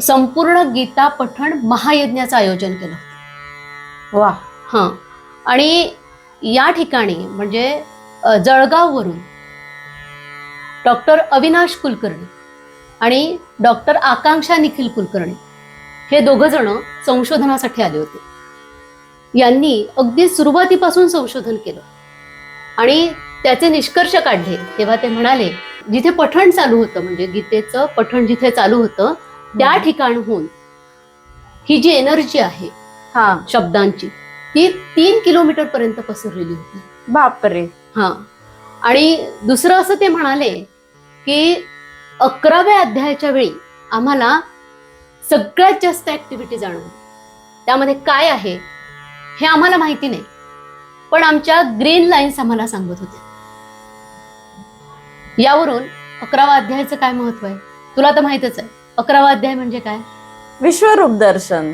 संपूर्ण गीता पठण महायज्ञाचं आयोजन केलं. वा. हां. आणि या ठिकाणी म्हणजे जळगाववरून डॉक्टर अविनाश कुलकर्णी आणि डॉक्टर आकांक्षा निखिल कुलकर्णी हे दोघं जण संशोधनासाठी आले होते. यांनी अगदी सुरुवातीपासून संशोधन केलं. आणि त्याचे निष्कर्ष काढले. तेव्हा ते म्हणाले जिथे पठण चालू होतं म्हणजे गीतेचं पठण जिथे चालू होतं त्या ठिकाणहून ही जी एनर्जी आहे हा. शब्दांची ती तीन किलोमीटर पर्यंत पसरलेली होती. बापरे. हा. आणि दुसरं असं ते म्हणाले की अकराव्या अध्यायाच्या वेळी आम्हाला सगळ्यात जास्त ऍक्टिव्हिटी जाणवली. त्यामध्ये काय आहे हे आम्हाला माहिती नाही पण आमच्या ग्रीन लाईन्स आम्हाला सांगत होत्या. यावरून अकरावा अध्यायाचं काय महत्त्व आहे? तुला तर माहितच आहे. अकरावा अध्याय म्हणजे काय? विश्वरूप दर्शन.